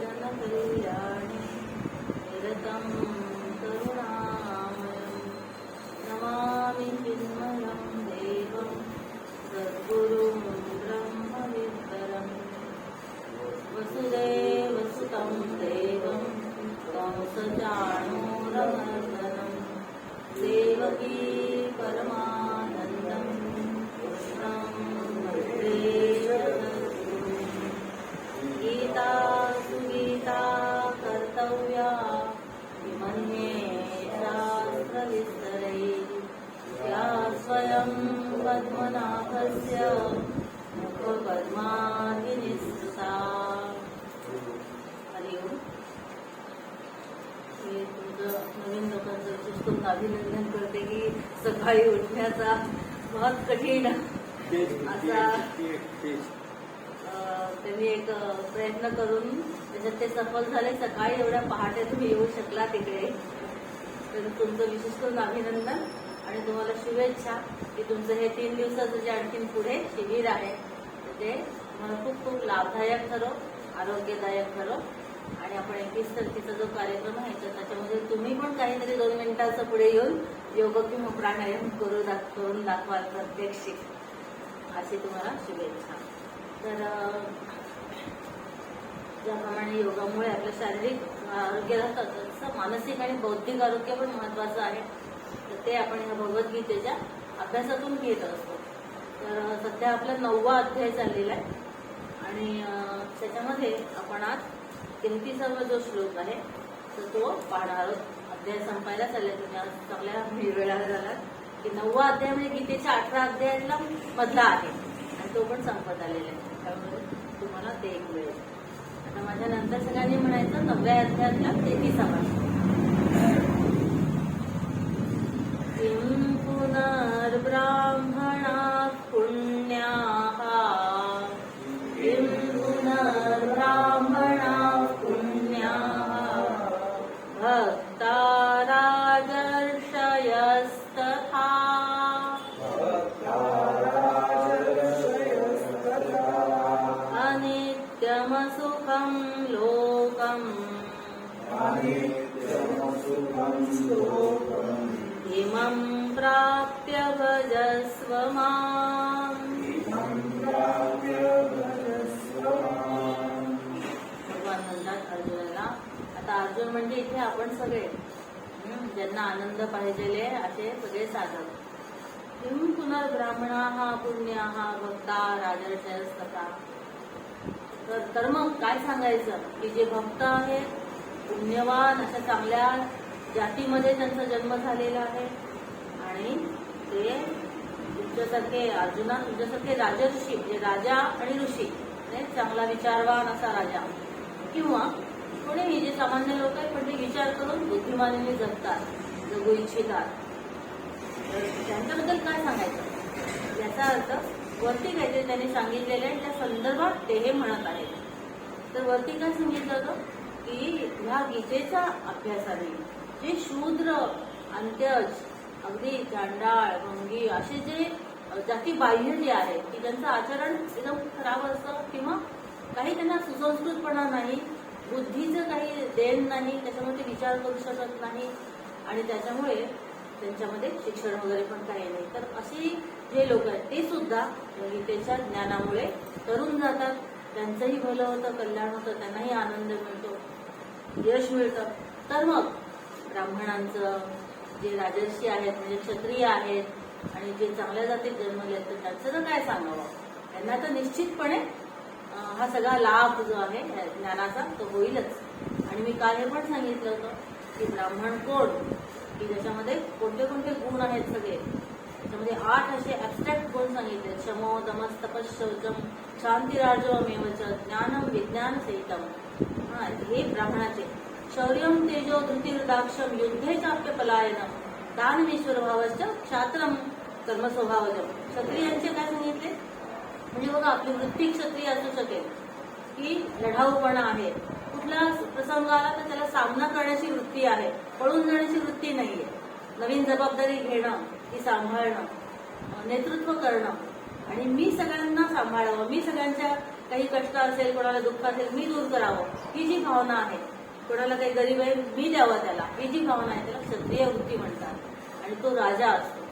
जनकल्याणे निरतं करुणामयं अभिनंदन करते की सकाळी उठण्याचा बहुत कठीण असा त्यांनी एक प्रयत्न करून त्याच्यात ते सफल झाले. सकाळी एवढ्या पहाटे तुम्ही येऊ शकला तिकडे. तर तुमचं विशेष करून अभिनंदन आणि तुम्हाला शुभेच्छा की तुमचं हे तीन दिवसाचं जे आणखीन पुढे शिबिर आहे ते तुम्हाला खूप खूप लाभदायक ठरो आरोग्यदायक ठरो. आणि आपण एकवीस तारखेचा जो कार्यक्रम आहे तर त्याच्यामध्ये तुम्ही पण काहीतरी दोन मिनिटाचं पुढे येऊन योग किंवा प्राणायाम करू दाख करून दाखवाल प्रत्यक्षिक. अशी तुम्हाला शुभेच्छा. तर ज्याप्रमाणे योगामुळे आपलं शारीरिक आरोग्य राहतं तसं मानसिक आणि बौद्धिक आरोग्य पण महत्वाचं आहे. तर ते आपण ह्या भगवद्गीतेच्या अभ्यासातून घेत असतो. तर सध्या आपला नववा अध्याय चाललेला आहे. आणि त्याच्यामध्ये आपण आज तेहतीसावा जो श्लोक आहे तर तो पाहणार आहोत. अध्याय संपायला चालला तुम्ही. आज चांगल्या वेळा झाला की नववा अध्याय म्हणजे गीतेच्या अठरा अध्यायातला मधला आहे. आणि तो पण संपत आलेला आहे. त्यामुळे तुम्हाला ते एक वेळ आता माझ्या नंतर सगळ्यांनी म्हणायचं नवव्या अध्यायातला तेहतीसावा श्लोक. किं अनित्यमसुखं लोकम् इमं प्राप्य भजस्व अर्जुनाला आता अर्जुन म्हणजे इथे आपण सगळे ज्यांना आनंद पाहिजेले असे सगळे साधक. किं पुनर्ब्राह्मणा पुण्या भक्ता राजर्षयस्तथा. तर तर मग काय सांगायचं? की जे भक्त आहेत पुण्यवान अशा चांगल्या जातीमध्ये त्यांचा जन्म झालेला आहे. आणि ते तुमच्यासारखे अर्जुना तुमच्यासारखे राजऋषी म्हणजे राजा आणि ऋषी चांगला विचारवान असा राजा. किंवा कोणीही जे सामान्य लोक आहेत पण ते विचार करून बुद्धिमानीने जगतात जगू इच्छितात. तर त्यांच्याबद्दल काय सांगायचं? याचा अर्थ वरती काहीतरी त्यांनी सांगितलेलं आहे त्या संदर्भात ते हे म्हणत आहेत. तर वरती काय सांगितलं होतं? की ह्या गीतेच्या अभ्यासाने जे शूद्र अंत्यज अगदी चांडाळ भंगी असे जे जाती बाह्य जे आहे की त्यांचं आचरण एकदम खराब असतं किंवा काही त्यांना सुसंस्कृतपणा नाही बुद्धीचं काही देण नाही त्याच्यामुळे ते विचार करू शकत नाही आणि त्याच्यामुळे त्यांच्यामध्ये शिक्षण वगैरे पण काही नाही. तर अशी जे लोक आहेत ते सुद्धा गीतेच्या ज्ञानामुळे तरुण जातात. त्यांचंही भलं होतं कल्याण होतं त्यांनाही आनंद मिळतो यश मिळतं. तर मग ब्राह्मणांचं जे राजर्षी आहेत म्हणजे क्षत्रिय आहेत आणि जे चांगल्या जातीत जन्मले आहेत तर त्यांचं तर काय सांगावं? त्यांना तर निश्चितपणे हा सगळा लाभ जो आहे ज्ञानाचा तो होईलच. आणि मी काल हे पण सांगितलं होतं की ब्राह्मण कोण? की ज्याच्यामध्ये कोणते कोणते गुण आहेत सगळे? त्याच्यामध्ये आठ असे ऍबस्ट्रॅक्ट गुण सांगितले? क्षमो दमस तपस शौचम शांतिराजोमेवच ज्ञानम विज्ञान सहितम. हा हे ब्राह्मणाचे. शौर्यम तेजो धृतिर्दाक्षम युद्धे चाप्य पलायनम दानमीश्वर भावश्च क्षात्रम कर्मस्वभावजम क्षत्रियांचे काय सांगितले? म्हणजे बघा आपली वृत्ती क्षत्रिय असू शकेल. की लढाऊपणा आहे. कुठला प्रसंग आला तर त्याला सामना करण्याची वृत्ती आहे. पळून जाण्याची वृत्ती नाहीये. नवीन जबाबदारी घेणं ती सांभाळणं नेतृत्व करणं. आणि मी सगळ्यांना सांभाळावं. मी सगळ्यांच्या काही कष्ट असेल कोणाला दुःख असेल मी दूर करावं. ही जी भावना आहे कोणाला काही गरीब आहे मी द्यावं त्याला. ही जी भावना आहे त्याला क्षत्रिय वृत्ती म्हणतात. आणि तो राजा असतो.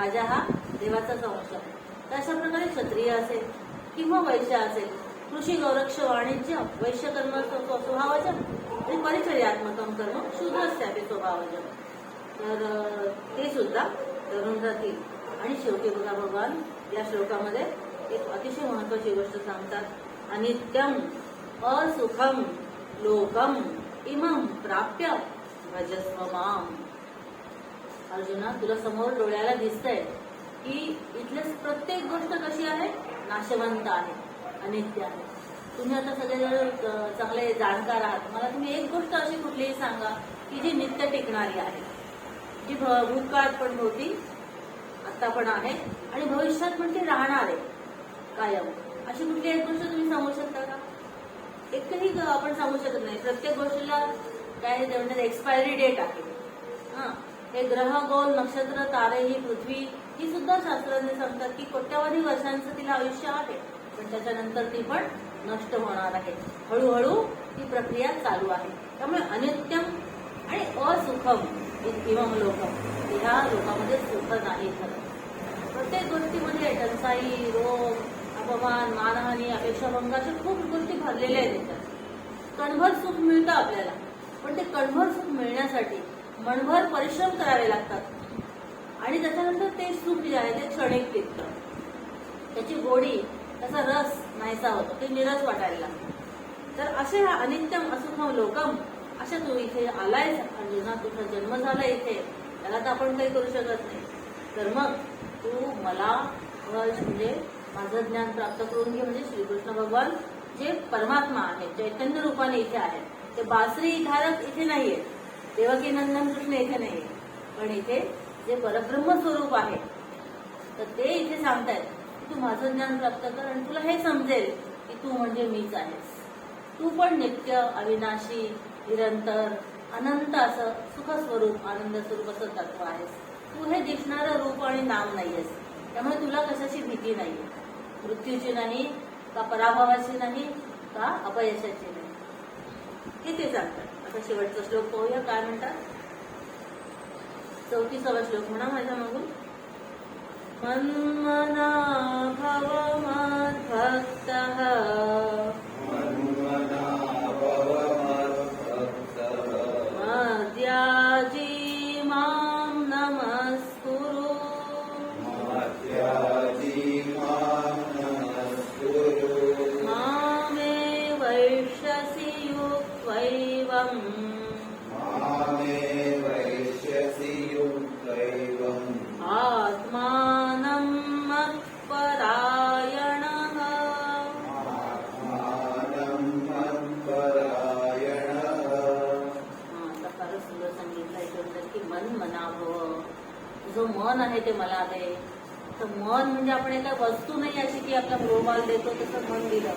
राजा हा देवाचा संश आहे. तर अशा प्रकारे क्षत्रिय असेल किंवा वैश्य असेल कृषी गौरक्ष वाणिज्य वैश्य कर्म स्व- स्वभावाचं आणि परिचर्यात्मकम कर्म शूद्रस्यापी स्वभावाचं. तर ते सुद्धा धरून जातील. आणि शेवटी बघा भगवान या श्लोकामध्ये एक अतिशय महत्वाची गोष्ट सांगतात. अनित्यम असुखम लोकम इमं प्राप्य भजस्व माम अर्जुना तुला समोर डोळ्याला दिसतंय की इथल्या प्रत्येक गोष्ट कशी आहे? नाशवंत आहे अनित्य आहे. तुम्ही आता सगळेजण चांगले जाणकार आहात. मला तुम्ही एक गोष्ट अशी कुठलीही सांगा की जी नित्य टिकणारी आहे. जी भ- भूतकाळात पण होती आता पण आहे. आणि भविष्यात पण ती राहणार आहे. कायम. अशी कुठली एक गोष्ट तुम्ही सांगू शकता का? एकही ग- आपण सांगू शकत नाही. प्रत्येक गोष्टीला काय म्हणतात एक्सपायरी डेट आहे. हा. हे ग्रह गोल नक्षत्र तारे ही पृथ्वी ही सुद्धा शास्त्रज्ञ सांगतात की कोट्यावधी वर्षांचं तिला आयुष्य आहे. पण त्याच्यानंतर ती पण नष्ट होणार आहे. हळूहळू ही प्रक्रिया चालू आहे. त्यामुळे अनित्यम आणि असुखम किंवा लोक. ह्या लोकांमध्ये सुख नाही खरं. प्रत्येक गोष्टीमध्ये टंचाई रोग अपमान मानहानी अपेक्षाभंग खूप गोष्टी भरलेल्या आहेत त्याच्यात कणभर सुख मिळतं आपल्याला. पण ते कणभर सुख मिळण्यासाठी मनभर परिश्रम करावे लागतात. आणि त्याच्यानंतर ते सुख जे आहे ते क्षणिक टिकतं त्याची गोडी त्याचा रस नाहीसा होतो. ते निरस वाटायला लागतं. तर असे हा अनित्यम असुखम लोकम अशा तू इथे आलाय ना तुझा जन्म झाला इथे त्याला तर आपण काही करू शकत नाही. तर मग तू मला म्हणजे माझं ज्ञान प्राप्त करून घे म्हणजे श्रीकृष्ण भगवान जे परमात्मा आहे चैतन्य रूपाने इथे आहे. ते बासरी धारक इथे नाहीये देवकी नंदन कृष्ण इथे नाहीये. पण इथे जे परब्रह्म स्वरूप आहे तर ते इथे सांगतायत की तू माझं ज्ञान प्राप्त कर आणि तुला हे समजेल की तू म्हणजे मीच आहेस. तू पण नित्य अविनाशी निरंतर अनंत असं सुखस्वरूप आनंद स्वरूप असं तत्व आहेस तू हे दिसणारं रूप आणि नाम नाहीयेस. त्यामुळे तुला कशाची भीती नाही मृत्यूची नाही का पराभवाची नाही का अपयशाची नाही? हे ते सांगतात? आता शेवटचा श्लोक पाहूया. काय म्हणतात? चौतीसावा श्लोक म्हणा माझ्या मागून. मन्मना भव ते मला दे. तर मन म्हणजे आपण एका वस्तू नाही अशी की आपला प्रोबाल देतो तसं मन दिलं.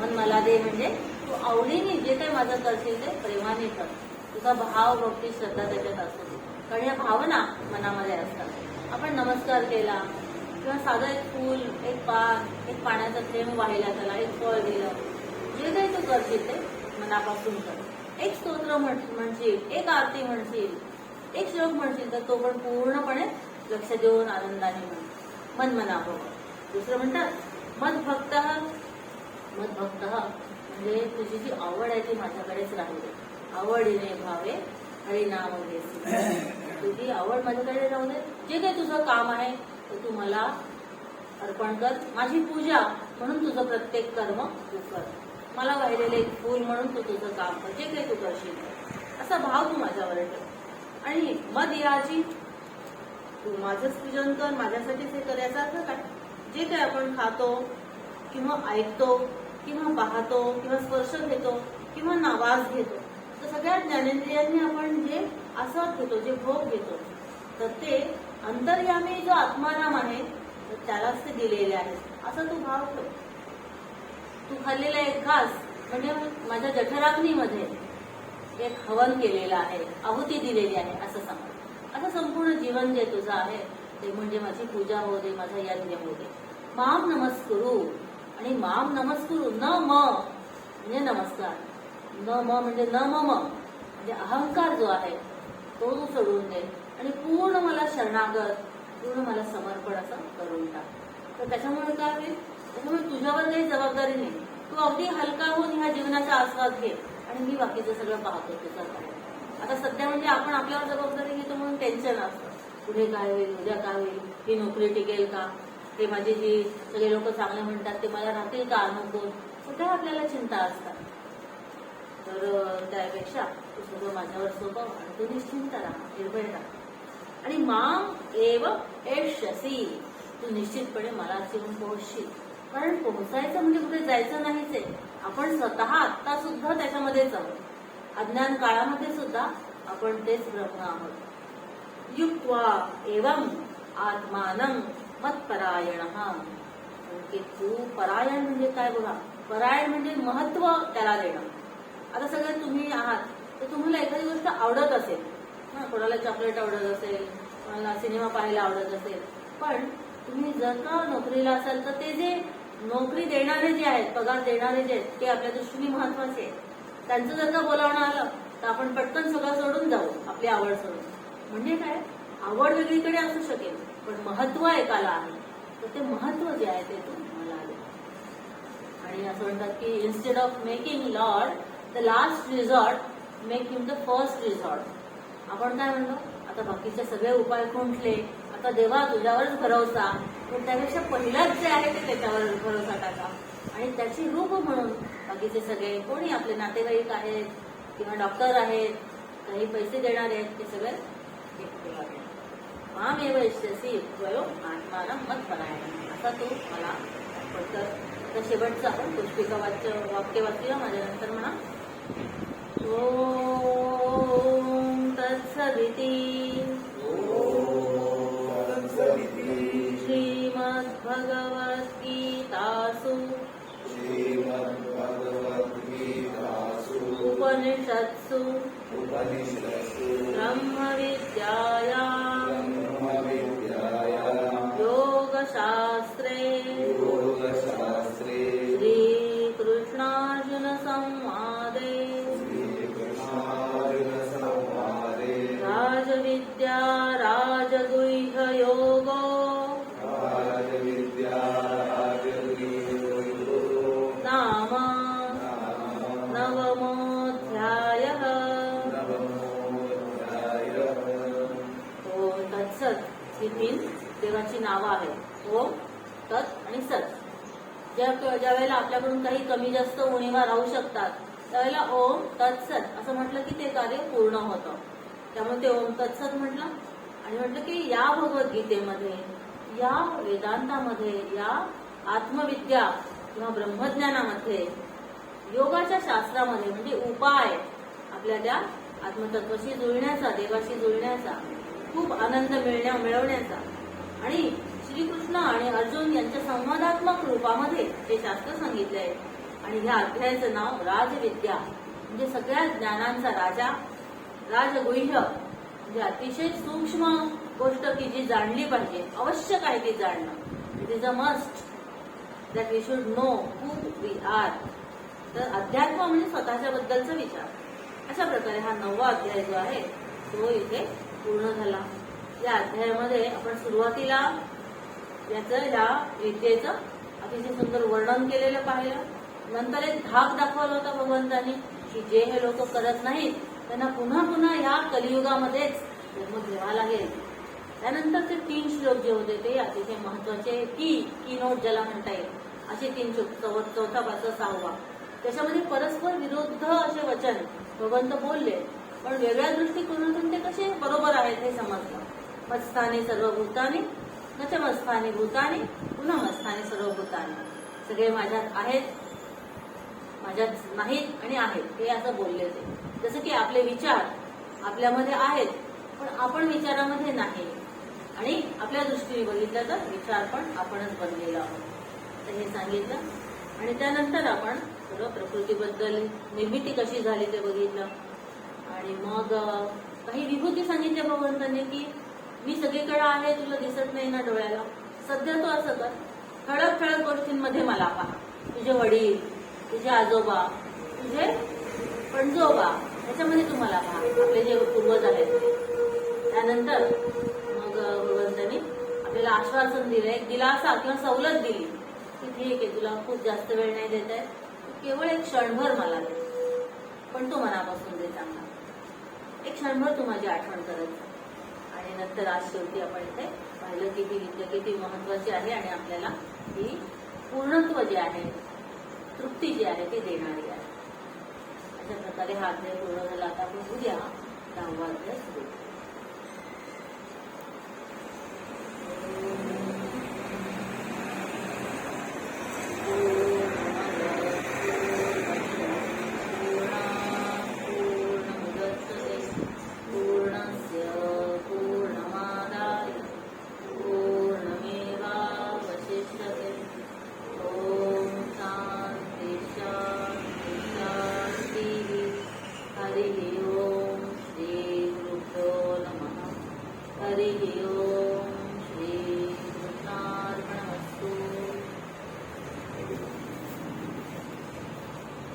मन मला दे म्हणजे तू आवडीने जे काही माझं करशील ते प्रेमाने कर. तुझा भाव भक्ती श्रद्धा त्याच्यात असतो. कारण या भावना मनामध्ये असतात. आपण नमस्कार केला किंवा साधं एक फूल एक पान एक पाण्याचा थेंब वाहिला त्याला एक फळ दिलं. जे काही तू करशील ते मनापासून कर. एक स्तोत्र म्हणशील एक आरती म्हणशील एक श्लोक म्हणशील तर तो पण पूर्णपणे लक्ष देऊन आनंदाने मन मनाभव दुसरं म्हणतात मन भक्त मत भक्त म्हणजे तुझी जी आवड आहे ती माझ्याकडेच राहू दे. आवडीने भावे हरिनाम घेसी तुझी आवड माझ्याकडे राहू दे. जे काही तुझं काम आहे ते तू मला अर्पण कर. माझी पूजा म्हणून तुझं प्रत्येक कर्म तू कर. मला वाहिलेले एक फूल म्हणून तू तुझं काम कर. जे काही तू करशील. असा भाव तू माझ्यावर ठेव. आणि मद याची तू माझंच सृजन कर माझ्यासाठीच हे करायचं असं काय? जे काय आपण खातो किंवा ऐकतो किंवा पाहतो किंवा स्पर्श घेतो किंवा नावाज घेतो तर सगळ्या ज्ञानेंद्रियांनी आपण जे आस्वाद घेतो जे भोग घेतो तर ते अंतर्यामी जो आत्माराम आहे तर त्यालाच ते दिलेले आहे. असा तू भाव ठेव. तू खाल्लेला एक घास म्हणजे माझ्या जठराग्नीमध्ये एक हवन केलेलं आहे आहुती दिलेली आहे असं समज असं संपूर्ण जीवन जे तुझं आहे ते म्हणजे माझी पूजा हो दे माझा यज्ञ हो दे. माम नमस्कुरू. आणि माम नमस्कुरू न म म्हणजे नमस्कार. न म म्हणजे न म म्हणजे अहंकार जो आहे तो तू सोडून दे. आणि पूर्ण मला शरणागत पूर्ण मला समर्पण असं करून टाक. तर त्याच्यामुळे काय होईल? त्याच्यामुळे तुझ्यावर काही जबाबदारी नाही. तू अगदी हलका होऊन ह्या जीवनाचा आस्वाद घे. आणि मी बाकीचं सगळं पाहतो तुझं आता सध्या म्हणजे आपण आपल्यावर जबाबदारी घेतो म्हणून टेन्शन असतं. पुढे काय होईल उद्या काय होईल? ही नोकरी टिकेल का? ते माझी जे सगळे लोक चांगले म्हणतात ते मला राहतील का अनुकूल सगळ्या आपल्याला चिंता असतात. तर त्यापेक्षा तू सगळं माझ्यावर सोपव आणि तू निश्चिंत राहा निर्भय राहा. आणि माम एव एशसी तू निश्चितपणे मला येऊन पोहोचशील. कारण पोहोचायचं म्हणजे कुठे जायचं नाहीच आहे. आपण स्वतः आत्ता सुद्धा त्याच्यामध्येच आहोत. अज्ञान काळामध्ये सुद्धा आपण तेच ब्रह्म आहोत. युक्वा एवं आत्मानं मत्परायण. की तू परायण म्हणजे काय बघा? परायण म्हणजे महत्त्व त्याला देणं. आता सगळे तुम्ही आहात तर तुम्हाला एखादी गोष्ट आवडत असेल. हा कोणाला चॉकलेट आवडत असेल कोणाला सिनेमा पाहायला आवडत असेल. पण तुम्ही जर का नोकरीला असाल तर ते जे नोकरी देणारे जे आहेत पगार देणारे जे आहेत ते आपल्या दृष्टीने महत्त्वाचे आहेत. त्यांचं जर का बोलावणं आलं तर आपण पटकन सगळं सोडून जाऊ आपली आवड सोडून. म्हणजे काय? आवड वेगळीकडे असू शकेल पण महत्त्व एकाला आहे. तर ते महत्त्व जे आहे ते तुम्हाला आले आणि असं म्हणतात की instead of making Lord the last resort make him the first resort आपण काय म्हणतो? आता बाकीचे सगळे उपाय खुंटले आता देवा तुझ्यावरच भरोसा. पण त्यापेक्षा पहिलाच जे आहे ते त्याच्यावर भरोसा टाका. आणि त्याची रूप म्हणून बाकीचे सगळे कोणी आपले नातेवाईक आहेत किंवा डॉक्टर आहेत काही पैसे देणारे आहेत ते सगळे मामेव यशस्वी वयो आत्माला मत बनायला असा तू मला तर शेवटचं आपण पुष्पिका वाच्य वाक्य वाचूया माझ्यानंतर म्हणा. ओम तत्सविती श्रीमद्भगवद्गीतासु श्रीमद्भगवद्गीतासु उपनिषत्सु उपनिषत्सु ब्रह्मविद्यायां देवाची नावं आहेत. ओम तत् आणि सत. ज्या ज्या वेळेला आपल्याकडून काही कमी जास्त उणीवा राहू शकतात त्यावेळेला ओम तत्सत असं म्हटलं की ते कार्य पूर्ण होतं. त्यामुळे ते ओम तत्सत म्हटलं. आणि म्हटलं की या भगवद्गीतेमध्ये या वेदांतामध्ये या आत्मविद्या किंवा ब्रह्मज्ञानामध्ये योगाच्या शास्त्रामध्ये म्हणजे उपाय आपल्या त्या आत्मतत्वाशी जुळण्याचा देवाशी जुळण्याचा खूप आनंद मिळण्या मिळवण्याचा आणि श्रीकृष्ण आणि अर्जुन यांच्या संवादात्मक रूपामध्ये हे शास्त्र सांगितले आहे. आणि ह्या अध्यायाचं नाव राजविद्या. म्हणजे सगळ्या ज्ञानांचा राजा राजगुह्य. म्हणजे अतिशय सूक्ष्म गोष्ट की जी जाणली पाहिजे आवश्यक आहे ती जाणणं. It is a must that we should know who we are तर अध्यात्म म्हणजे स्वतःच्या बद्दलचा विचार. अशा प्रकारे हा नववा अध्याय जो आहे तो इथे पूर्ण झाला. या अध्यायामध्ये आपण सुरुवातीला याचं ह्या विद्येचं अतिशय सुंदर वर्णन केलेलं पाहिलं. नंतर एक धाक दाखवला होता भगवंतांनी की जे हे लोक करत नाहीत त्यांना पुन्हा पुन्हा ह्या कलियुगामध्येच जन्म घ्यावा लागेल. त्यानंतरचे तीन श्लोक जे होते ते अतिशय महत्त्वाचे की की नोट ज्याला म्हणता येईल असे तीन श्लोक चौथा पाचवा सहावा. त्याच्यामध्ये परस्पर विरुद्ध असे वचन भगवंत बोलले पण वेगळ्या दृष्टिकोनातून ते कसे बरोबर आहेत हे समजलं. मस्ताने सर्व भूताने न च भूताने पुन्हा मस्ताने सर्व भूताने सगळे माझ्यात आहेत माझ्यात नाहीत आणि आहेत हे असं बोलले ते जसं की आपले विचार आपल्यामध्ये आहेत पण आपण विचारामध्ये नाही. आणि आपल्या दृष्टीने बघितलं तर विचार पण आपणच बनलेला आहोत. तर हे सांगितलं. आणि त्यानंतर आपण सर्व प्रकृतीबद्दल निर्मिती कशी झाली ते बघितलं. आणि मग काही विभूती सांगितल्या भगवंतांनी की मी सगळीकडे आहे तुला दिसत नाही ना डोळ्याला. सध्या तू असं कर. ठळक ठळक गोष्टींमध्ये मला पहा. तुझे वडील तुझे आजोबा तुझे पणजोबा याच्यामध्ये तुम्हाला पहा. आपले जे पूर्वज आहेत त्यानंतर मग भगवंतांनी आपल्याला आश्वासन दिलं एक दिलासा किंवा सवलत दिली. की ठीक आहे तुला खूप जास्त वेळ नाही देत आहे केवळ एक क्षणभर मला दे. पण तू मनापासून दे चांगला. एक क्षणभर तू माझी आठवण करत जा. आणि नंतर आज शेवटी आपण इथे पाहिलं की ही विद्या किती महत्वाची आहे आणि आपल्याला ही पूर्णत्व जे आहे तृप्ती जी आहे ती देणारी आहे. अशा प्रकारे हा अध्याय पूर्ण झाला. आता आपण उद्या दहावा अध्याय सुरू